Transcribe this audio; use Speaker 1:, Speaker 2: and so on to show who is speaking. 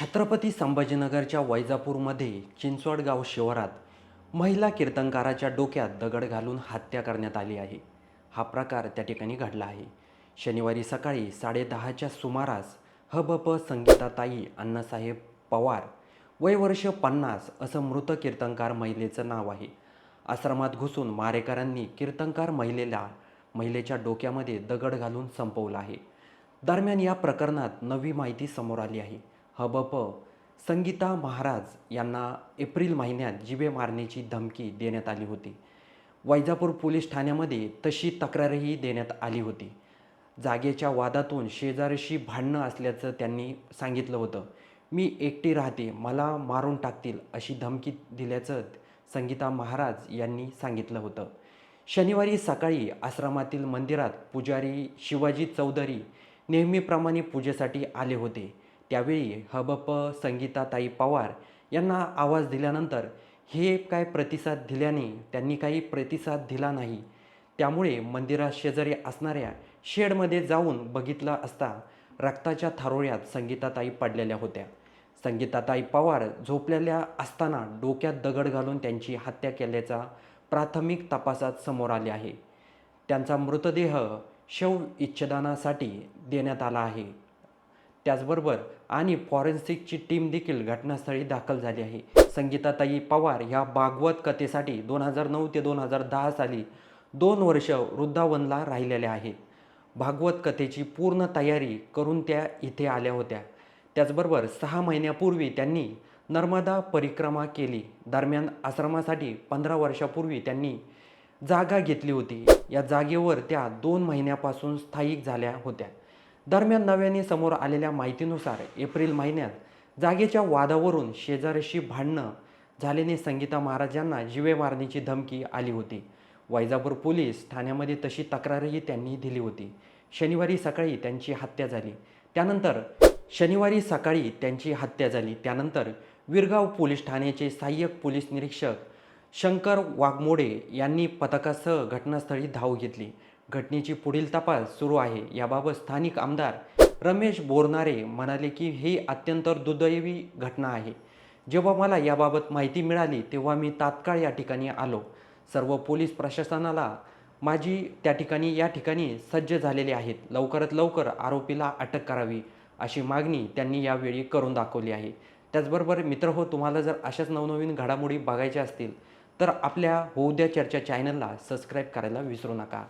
Speaker 1: छत्रपती संभाजीनगरच्या वैजापूरमध्ये चिंचवडगाव शिवारात महिला कीर्तनकाराच्या डोक्यात दगड घालून हत्या करण्यात आली आहे. हा प्रकार त्या ठिकाणी घडला आहे. शनिवारी सकाळी साडेदहाच्या सुमारास हबप संगीताताई अण्णासाहेब पवार वय वर्ष पन्नास असं मृत कीर्तनकार महिलेचं नाव आहे. आश्रमात घुसून मारेकरांनी कीर्तनकार महिलेला महिलेच्या डोक्यामध्ये दगड घालून संपवला आहे. दरम्यान या प्रकरणात नवी माहिती समोर आली आहे. हबप. संगीता महाराज यांना एप्रिल महिन्यात जिवे मारण्याची धमकी देण्यात आली होती. वैजापूर पोलीस ठाण्यामध्ये तशी तक्रारही देण्यात आली होती. जागेच्या वादातून शेजारीशी भांडणं असल्याचं त्यांनी सांगितलं होतं. मी एकटी राहते मला मारून टाकतील अशी धमकी दिल्याचं संगीता महाराज यांनी सांगितलं होतं. शनिवारी सकाळी आश्रमातील मंदिरात पुजारी शिवाजी चौधरी नेहमीप्रमाणे पूजेसाठी आले होते. त्यावेळी हबप संगीताताई पवार यांना आवाज दिल्यानंतर हे काय प्रतिसाद दिल्याने त्यांनी काही प्रतिसाद दिला नाही. त्यामुळे मंदिरात शेजारी असणाऱ्या शेडमध्ये जाऊन बघितलं असता रक्ताच्या थारोळ्यात संगीताताई पडलेल्या होत्या. संगीताताई पवार झोपलेल्या असताना डोक्यात दगड घालून त्यांची हत्या केल्याचा प्राथमिक तपासात समोर आले आहे. त्यांचा मृतदेह शव इच्छेदानासाठी देण्यात आला आहे. त्याचबरोबर आणि फॉरेन्सिकची टीम देखील घटनास्थळी दाखल झाली आहे. संगीताताई पवार ह्या भागवत कथेसाठी दोन हजार नऊ ते दोन हजार दहा साली दोन वर्ष वृद्धावनला राहिलेल्या आहेत. भागवत कथेची पूर्ण तयारी करून त्या इथे आल्या होत्या. त्याचबरोबर सहा महिन्यापूर्वी त्यांनी नर्मदा परिक्रमा केली. दरम्यान आश्रमासाठी पंधरा वर्षापूर्वी त्यांनी जागा घेतली होती. या जागेवर त्या दोन महिन्यापासून स्थायिक झाल्या होत्या. दरम्यान नव्याने समोर आलेल्या माहितीनुसार एप्रिल महिन्यात जागेच्या वादावरून शेजाऱ्याशी भांडणं झाल्याने संगीता महाराजांना जिवे मारण्याची धमकी आली होती. वैजापूर पोलीस ठाण्यामध्ये तशी तक्रारही त्यांनी दिली होती. शनिवारी सकाळी त्यांची हत्या झाली. त्यानंतर शनिवारी सकाळी त्यांची हत्या झाली. त्यानंतर विरगाव पोलीस ठाण्याचे सहाय्यक पोलीस निरीक्षक शंकर वाघमोडे यांनी पथकासह घटनास्थळी धाव घेतली. घटनेची पुढील तपास सुरू आहे. याबाबत स्थानिक आमदार रमेश बोरनारे म्हणाले की ही अत्यंत दुर्दैवी घटना आहे. जेव्हा मला याबाबत माहिती मिळाली तेव्हा मी तात्काळ या ठिकाणी आलो. सर्व पोलीस प्रशासनाला माझी त्या ठिकाणी या ठिकाणी सज्ज झालेले आहेत. लवकरात लवकर आरोपीला अटक करावी अशी मागणी त्यांनी यावेळी करून दाखवली आहे. त्याचबरोबर मित्र हो तुम्हाला जर अशाच नवनवीन घडामोडी बघायच्या असतील तर आपल्या होऊ द्या चर्चा चॅनलला सबस्क्राईब करायला विसरू नका.